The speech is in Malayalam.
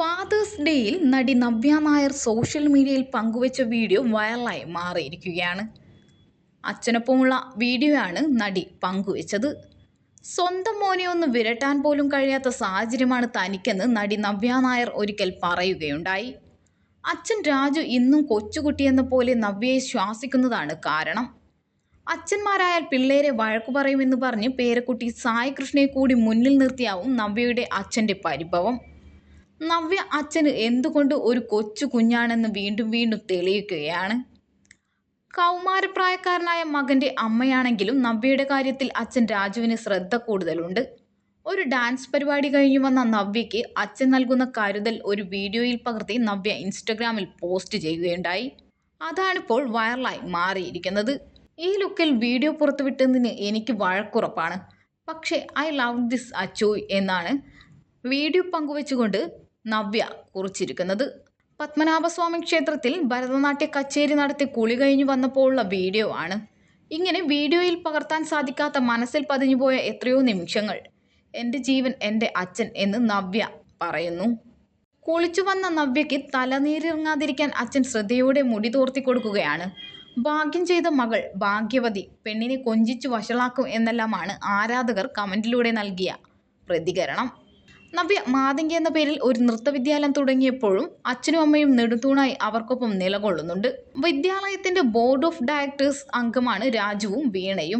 ഫാദേഴ്സ് ഡേയിൽ നടി നവ്യ നായർ സോഷ്യൽ മീഡിയയിൽ പങ്കുവച്ച വീഡിയോ വൈറലായി മാറിയിരിക്കുകയാണ്. അച്ഛനൊപ്പമുള്ള വീഡിയോയാണ് നടി പങ്കുവച്ചത്. സ്വന്തം മോനെ ഒന്ന് വിരട്ടാൻ പോലും കഴിയാത്ത സാഹചര്യമാണ് തനിക്കെന്ന് നടി നവ്യ നായർ ഒരിക്കൽ പറയുകയുണ്ടായി. അച്ഛൻ രാജു ഇന്നും കൊച്ചുകുട്ടിയെന്ന പോലെ നവ്യയെ ശ്വാസിക്കുന്നതാണ് കാരണം. അച്ഛന്മാരായാൽ പിള്ളേരെ വഴക്കു പറയുമെന്ന് പറഞ്ഞ് പേരക്കുട്ടി സായി കൃഷ്ണയെ കൂടി മുന്നിൽ നിർത്തിയാവും നവ്യയുടെ അച്ഛന്റെ പരിഭവം. നവ്യ അച്ഛന് എന്തുകൊണ്ട് ഒരു കൊച്ചു കുഞ്ഞാണെന്ന് വീണ്ടും വീണ്ടും തെളിയിക്കുകയാണ്. കൗമാരപ്രായക്കാരനായ മകന്റെ അമ്മയാണെങ്കിലും നവ്യയുടെ കാര്യത്തിൽ അച്ഛൻ രാജുവിന് ശ്രദ്ധ കൂടുതലുണ്ട്. ഒരു ഡാൻസ് പരിപാടി കഴിഞ്ഞു വന്ന നവ്യയ്ക്ക് അച്ഛൻ നൽകുന്ന കരുതൽ ഒരു വീഡിയോയിൽ പകർത്തി നവ്യ ഇൻസ്റ്റഗ്രാമിൽ പോസ്റ്റ് ചെയ്യുകയുണ്ടായി. അതാണിപ്പോൾ വൈറലായി മാറിയിരിക്കുന്നത്. ഈ ലുക്കിൽ വീഡിയോ പുറത്തുവിട്ടതിന് എനിക്ക് വഴക്കുറപ്പാണ്. പക്ഷേ ഐ ലവ് ദിസ് അച്ചോയ് എന്നാണ് വീഡിയോ പങ്കുവെച്ചുകൊണ്ട് നവ്യ കുറിച്ചിരിക്കുന്നത്. പത്മനാഭസ്വാമി ക്ഷേത്രത്തിൽ ഭരതനാട്യ കച്ചേരി നടത്തി കുളി കഴിഞ്ഞു വന്നപ്പോഴുള്ള വീഡിയോ ആണ്. ഇങ്ങനെ വീഡിയോയിൽ പകർത്താൻ സാധിക്കാത്ത മനസ്സിൽ പതിഞ്ഞുപോയ എത്രയോ നിമിഷങ്ങൾ. എന്റെ ജീവൻ എന്റെ അച്ഛൻ എന്ന് നവ്യ പറയുന്നു. കുളിച്ചു വന്ന നവ്യയ്ക്ക് തലനീരിറങ്ങാതിരിക്കാൻ അച്ഛൻ ശ്രദ്ധയോടെ മുടി തോർത്തി കൊടുക്കുകയാണ്. ഭാഗ്യം ചെയ്ത മകൾ ഭാഗ്യവതി പെണ്ണിനെ കൊഞ്ചിച്ചു വഷളാക്കും എന്നെല്ലാമാണ് ആരാധകർ കമന്റിലൂടെ നൽകിയ പ്രതികരണം. നവ്യ മാതങ്കി എന്ന പേരിൽ ഒരു നൃത്തവിദ്യാലയം തുടങ്ങിയപ്പോഴും അച്ഛനും അമ്മയും നെടുത്തൂണായി അവർക്കൊപ്പം നിലകൊള്ളുന്നുണ്ട്. വിദ്യാലയത്തിന്റെ ബോർഡ് ഓഫ് ഡയറക്ടേഴ്സ് അംഗമാണ് രാജുവും വീണയും.